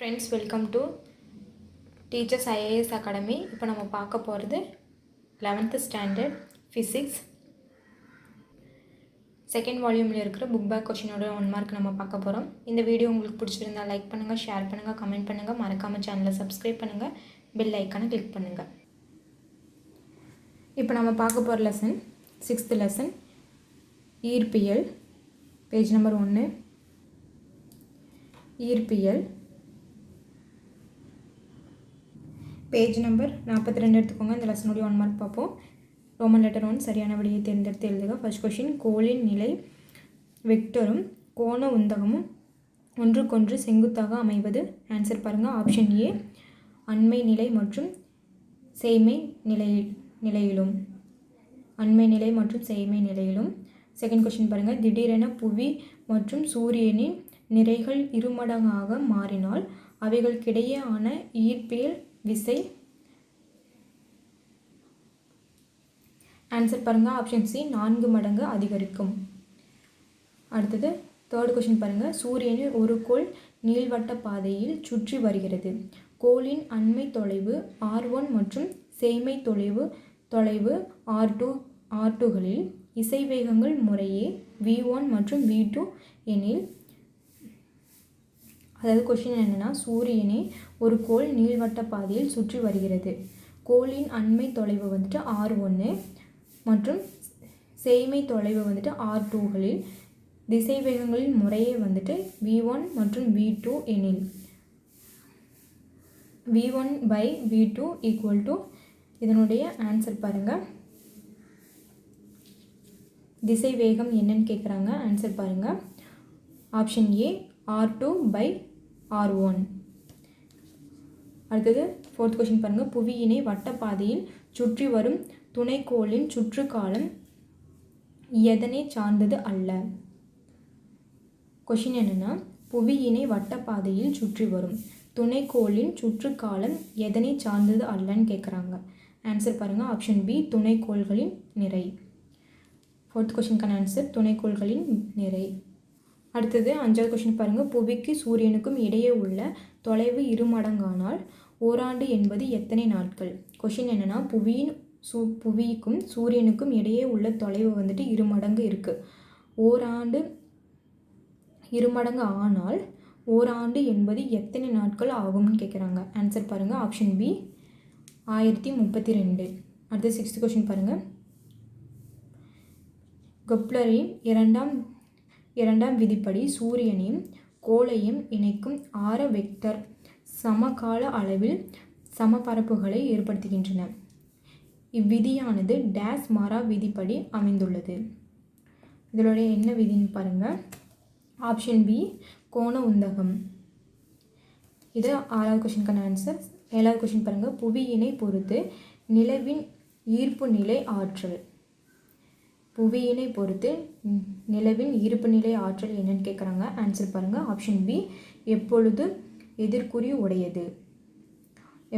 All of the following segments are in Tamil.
Friends welcome to teachers IAS academy இப்போ நம்ம பார்க்க போகிறது லெவன்த்து ஸ்டாண்டர்ட் ஃபிசிக்ஸ் செகண்ட் வால்யூமில் இருக்கிற புக் பேக் கொஷினோட ஒன் மார்க் நம்ம பார்க்க போகிறோம் இந்த வீடியோ உங்களுக்கு பிடிச்சிருந்தா லைக் பண்ணுங்கள் ஷேர் பண்ணுங்கள் கமெண்ட் பண்ணுங்கள் மறக்காமல் சேனலை சப்ஸ்கிரைப் பண்ணுங்கள் பெல் ஐக்கானை கிளிக் பண்ணுங்கள் இப்போ நம்ம பார்க்க போகிற லெசன் சிக்ஸ்த்து லெசன் ஈர்ப்பியல் பேஜ் நம்பர் ஒன்று ஈர்ப்பியல் பேஜ் நம்பர் நாற்பத்தி ரெண்டு எடுத்துக்கோங்க. இந்த லெசனுடைய ஒன் மார்க் பார்ப்போம். ரோமன் லெட்டர் ஒன் சரியான விடையை தேர்ந்தெடுத்து எழுதுக. ஃபர்ஸ்ட் கொஷின் கோளின் நிலை வெக்டரும் கோண உந்தகமும் ஒன்றுக்கொன்று செங்குத்தாக அமைவது. ஆன்சர் பாருங்கள் ஆப்ஷன் ஏ அண்மை நிலை மற்றும் சேமை நிலை நிலையிலும். அண்மை நிலை மற்றும் சேய்மை நிலையிலும். செகண்ட் கொஷின் பாருங்கள் திடீரென புவி மற்றும் சூரியனின் நிறைகள் இருமடங்காக மாறினால் அவைகளுக்கிடையேயான ஈர்ப்பியல் விசை. ஆன்சர் பாருங்கள் ஆப்ஷன் சி நான்கு மடங்கு அதிகரிக்கும். அடுத்தது தேர்ட் கொஷின் பாருங்கள் சூரியனின் ஒரு கோள் நீள்வட்ட பாதையில் சுற்றி வருகிறது. கோளின் அண்மை தொலைவு ஆர் ஒன் மற்றும் சேமை தொலைவு தொலைவு ஆர் டூ ஆர் டூகளில் இசைவேகங்கள் முறையே வி ஒன் மற்றும் வி டூ எனில் அதாவது கொஷின் என்னென்னா சூரியனே ஒரு கோள் நீள்வட்ட பாதையில் சுற்றி வருகிறது. கோளின் அண்மை தொலைவு வந்துட்டு ஆர் ஒன்று மற்றும் சேய்மை தொலைவு வந்துட்டு ஆர் டூகளில் திசைவேகங்களின் முறையே வந்துட்டு வி ஒன் மற்றும் வி டூ எனில். V one by V two equal to இதனுடைய ஆன்சர் பாருங்கள் திசை வேகம் என்னன்னு கேட்குறாங்க ஆன்சர் பாருங்கள் option A R two by R one அடுத்தது ஃபோர்த் கொஷின் பாருங்கள் புவியினை வட்டப்பாதையில் சுற்றி வரும் துணைக்கோளின் சுற்றுக்காலம் எதனை சார்ந்தது அல்ல? கொஷின் என்னென்னா புவியினை வட்டப்பாதையில் சுற்றி வரும் துணைக்கோளின் சுற்றுக்காலம் எதனை சார்ந்தது அல்லன்னு கேட்குறாங்க ஆன்சர் பாருங்கள் ஆப்ஷன் பி துணைக்கோள்களின் நிறை. ஃபோர்த் கொஷினுக்கான ஆன்சர் துணைக்கோள்களின் நிறை. அடுத்தது அஞ்சாவது கொஷின் பாருங்கள் புவிக்கு சூரியனுக்கும் இடையே உள்ள தொலைவு இருமடங்கானால் ஓராண்டு என்பது எத்தனை நாட்கள்? கொஷின் என்னென்னா புவியின் சூ புவிக்கும் சூரியனுக்கும் இடையே உள்ள தொலைவு வந்துட்டு இருமடங்கு இருக்குது ஓராண்டு இருமடங்கு ஆனால் ஓராண்டு என்பது எத்தனை நாட்கள் ஆகும்னு கேட்குறாங்க ஆன்சர் பாருங்கள் ஆப்ஷன் பி ஆயிரத்தி முப்பத்தி ரெண்டு அடுத்து சிக்ஸ்த் கொஷின் பாருங்கள் கொப்ளரின் இரண்டாம் இரண்டாம் விதிப்படி சூரியனையும் கோளையும் இணைக்கும் ஆர வெக்டர் சமகால அளவில் சமபரப்புகளை ஏற்படுத்துகின்றன. இவ்விதியானது டேஸ் மாரா விதிப்படி அமைந்துள்ளது. இதனுடைய என்ன விதின்னு பாருங்கள் ஆப்ஷன் பி கோண உந்தகம். இது ஆறாவது கொஷினுக்கான ஆன்சர் ஏழாவது கொஷின் பாருங்கள் புவியினை பொறுத்து நிலவின் ஈர்ப்பு நிலை ஆற்றல். புவியினை பொறுத்து நிலவின் இருப்பு நிலை ஆற்றல் என்னன்னு கேட்குறாங்க ஆன்சர் பாருங்கள் ஆப்ஷன் பி எப்பொழுது எதிர்குறி உடையது?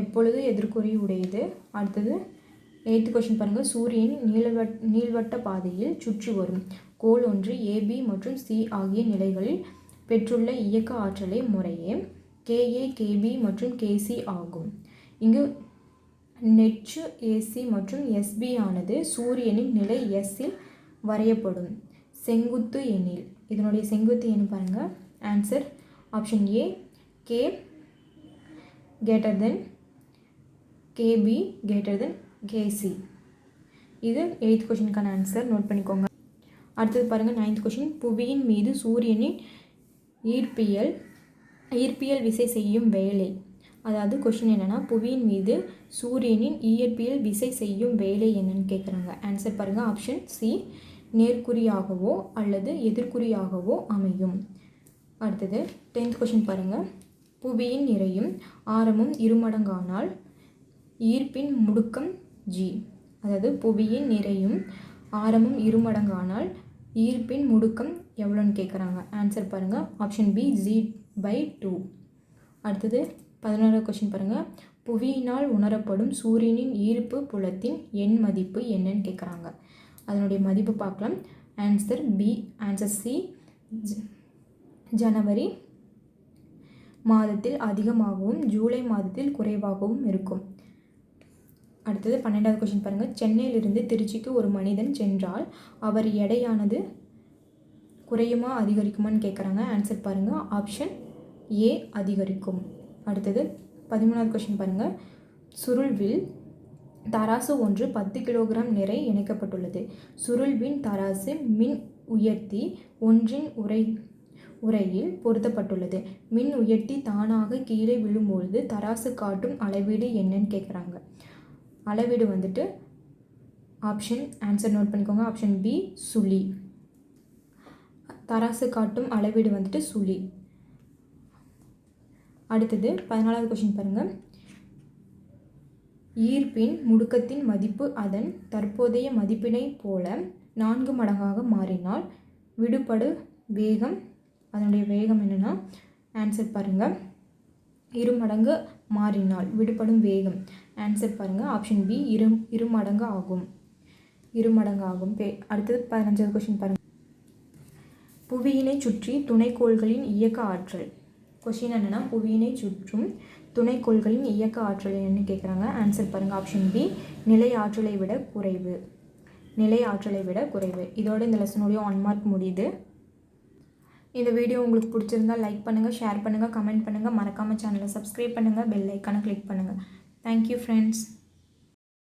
எப்பொழுது எதிர்குறி உடையது? அடுத்தது எயித்து கொஷின் பாருங்கள் சூரியன் நீள்வட் நீள்வட்ட பாதையில் சுற்றி வரும். கோல் ஒன்று ஏபி மற்றும் சி ஆகிய நிலைகளில் பெற்றுள்ள இயக்க ஆற்றலை முறையே கேஏ கேபி மற்றும் கேசி ஆகும். இங்கு நெச்சு ஏசி மற்றும் எஸ்பி ஆனது சூரியனின் நிலை எஸ்ஸில் வரையப்படும். செங்குத்து எண்ணில். இதனுடைய செங்குத்து எண் பாருங்கள் answer option A K greater than KB greater than KC இது எயித் கொஷினுக்கான ஆன்சர் நோட் பண்ணிக்கோங்க. அடுத்தது பாருங்கள் நைன்த் கொஷின் புவியின் மீது சூரியனின் ஈர்ப்பியல் ஈர்ப்பியல் விசை செய்யும் வேலை. அதாவது கொஷின் என்னென்னா புவியின் மீது சூரியனின் இயற்பியல் விசை செய்யும் வேலை என்னன்னு கேட்குறாங்க ஆன்சர் பாருங்கள் ஆப்ஷன் சி நேர்குறியாகவோ அல்லது எதிர்குறியாகவோ அமையும். அடுத்தது டென்த் கொஷின் பாருங்கள் புவியின் நிறையும் ஆரமும் இருமடங்கானால் ஈர்ப்பின் முடுக்கம் ஜி அதாவது புவியின் நிறையும் ஆரமும் இருமடங்கானால் ஈர்ப்பின் முடுக்கம் எவ்வளோன்னு கேட்குறாங்க ஆன்சர் பாருங்கள் option B G by two அடுத்தது பதினோராவது கொஷின் பாருங்கள் புவியினால் உணரப்படும் சூரியனின் ஈர்ப்பு புலத்தின் எண் மதிப்பு என்னன்னு கேட்குறாங்க அதனுடைய மதிப்பு பார்க்கலாம். ஆன்சர் பி ஆன்சர் சி ஜனவரி மாதத்தில் அதிகமாகவும் ஜூலை மாதத்தில் குறைவாகவும் இருக்கும். அடுத்தது பன்னெண்டாவது கொஷின் பாருங்கள் சென்னையிலிருந்து திருச்சிக்கு ஒரு மனிதன் சென்றால் அவர் எடையானது குறையுமா அதிகரிக்குமான்னு கேட்குறாங்க ஆன்சர் பாருங்கள் ஆப்ஷன் ஏ அதிகரிக்கும். அடுத்தது பதிமூணாவது கொஷின் பாருங்கள் சுருள்வில் தராசு ஒன்று பத்து கிலோகிராம் நிறை இணைக்கப்பட்டுள்ளது. சுருள்வின் தராசு மின் உயர்த்தி ஒன்றின் உரை உரையில் பொருத்தப்பட்டுள்ளது. மின் உயர்த்தி தானாக கீழே விழும்பொழுது தராசு காட்டும் அளவீடு என்னன்னு கேட்குறாங்க அளவீடு வந்துட்டு ஆப்ஷன் ஆன்சர் நோட் பண்ணிக்கோங்க. ஆப்ஷன் பி சுழி. தராசு காட்டும் அளவீடு வந்துட்டு சுழி. அடுத்தது பதினாலாவது கொஷின் பாருங்கள் ஈர்ப்பின் முடுக்கத்தின் மதிப்பு அதன் தற்போதைய மதிப்பினைப் போல நான்கு மடங்காக மாறினால் விடுபடு வேகம் அதனுடைய வேகம் என்னென்னா ஆன்சர் பாருங்கள் இரு மடங்கு மாறினால் விடுபடும் வேகம். ஆன்சர் பாருங்கள் ஆப்ஷன் பி இரு இரு மடங்கு ஆகும். இரு மடங்கு ஆகும். பே அடுத்தது பதினஞ்சாவது கொஷின் பாருங்கள் புவியினை சுற்றி துணைக்கோள்களின் இயக்க ஆற்றல். கொஷின் என்னென்னா புவியினை சுற்றும் துணைக்கோள்களின் இயக்க ஆற்றல் என்னன்னு கேட்குறாங்க ஆன்சர் பாருங்கள் ஆப்ஷன் பி நிலை ஆற்றலை விட குறைவு. நிலை ஆற்றலை விட குறைவு. இதோட இந்த லெசனுடைய ஒன் மார்க் முடியுது. இந்த வீடியோ உங்களுக்கு பிடிச்சிருந்தால் லைக் பண்ணுங்கள் ஷேர் பண்ணுங்கள் கமெண்ட் பண்ணுங்கள் மறக்காமல் சேனலை சப்ஸ்கிரைப் பண்ணுங்கள் பெல் ஐக்கானை கிளிக் பண்ணுங்கள் தேங்க்யூ ஃப்ரெண்ட்ஸ்